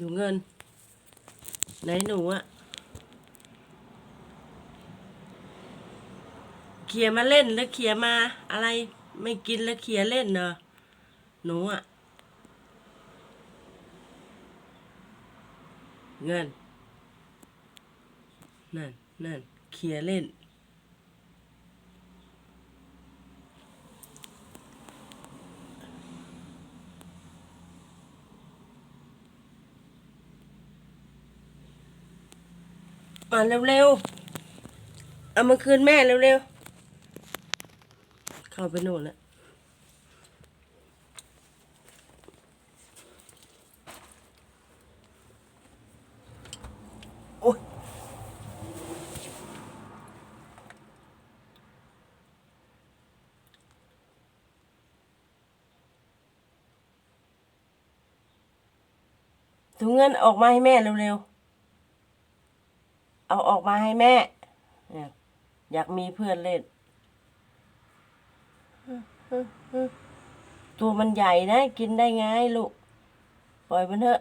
ดูเงิน ไหนหนูอะเขี่ยมาเล่นแล้วเขี่ยมา อะไรไม่กินแล้วเขี่ยเล่นเนอะหนูอะเงินนั่นนั่นเขี่ยเล่น อ่าเร็วๆ เอามาคืนแม่เร็วๆ เข้าไปโน่นแล้วโอ๊ยถุงเงินออกมาให้แม่เร็วๆ เอาออกมาให้แม่เนี่ยอยากมีเพื่อนเล่น ตัวมันใหญ่นะ กินได้ไงลูก ปล่อยมันเถอะ